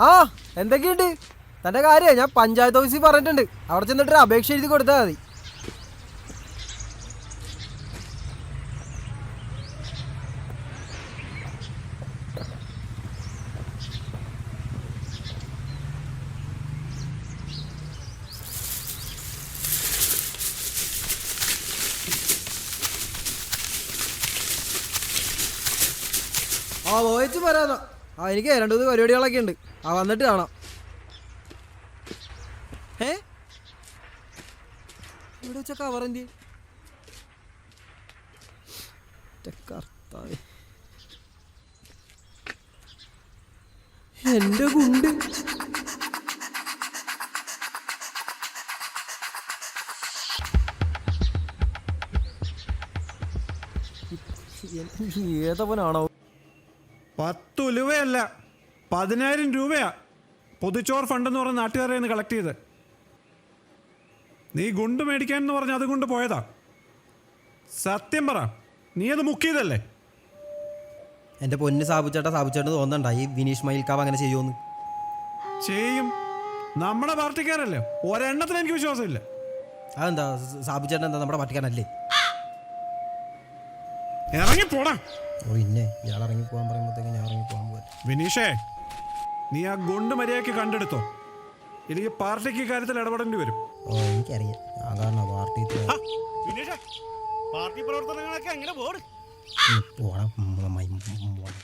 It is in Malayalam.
ആ എന്തൊക്കെയുണ്ട്? തന്റെ കാര്യം ഞാൻ പഞ്ചായത്ത് ഓഫീസിൽ പറഞ്ഞിട്ടുണ്ട്. അവിടെ ചെന്നിട്ട് അപേക്ഷ എഴുതി കൊടുത്താൽ മതി. ആ പോയിച്ച് പറയാന്നാ ആ എനിക്ക് രണ്ടു മൂന്ന് പരിപാടികളൊക്കെ ഉണ്ട്. ആ വന്നിട്ട് കാണാം. ഏ ഇവിടെ വെച്ച കവർ എന്ത്? കർത്താവേ. ഗുണ്ട്. ഏതവനാണോ? പത്ത് ഉലുവയല്ല പതിനായിരം രൂപയാ പൊതുച്ചോർ ഫണ്ട് എന്ന് പറഞ്ഞ നാട്ടുകാരെ നിന്ന് കളക്ട് ചെയ്ത്. നീ ഗുണ്ട് മേടിക്കാൻ എന്ന് പറഞ്ഞ് അതുകൊണ്ട് പോയതാ. സത്യം പറ നീ അത് മുക്ക് ചെയ്തല്ലേ? എന്റെ പൊന്ന് സാബുച്ചേട്ടാ സാബുച്ചേട്ടന് തോന്നണ്ട ഈ വിനീഷ് മയിൽക്കാവ് അങ്ങനെ ചെയ്യുമെന്ന് ചെയ്യും. നമ്മുടെ പാർട്ടിക്കാരല്ലേ ഒരെണ്ണത്തിന് എനിക്ക് വിശ്വാസമില്ല. അതെന്താ സാബുച്ചേട്ടൻ എന്താ നമ്മുടെ പാർട്ടിക്കാരല്ലേ ഇറങ്ങി പോടാ ഓ ഇന്നെ. ഇയാൾ ഇറങ്ങി പോകാൻ പറയുമ്പോഴത്തേക്ക് ഞാൻ ഇറങ്ങി പോകാൻ പോകാൻ വിനീഷേ നീ ആ ഗുണ്ട് മര്യാദയ്ക്ക് കണ്ടെടുത്തോ. എനിക്ക് പാർട്ടിക്ക് കാര്യത്തിൽ ഇടപെടേണ്ടി വരും. ഓ എനിക്കറിയാം. ആ കാരണം പാർട്ടി പാർട്ടി പ്രവർത്തനങ്ങളൊക്കെ എങ്ങനെ പോകണം പോണം.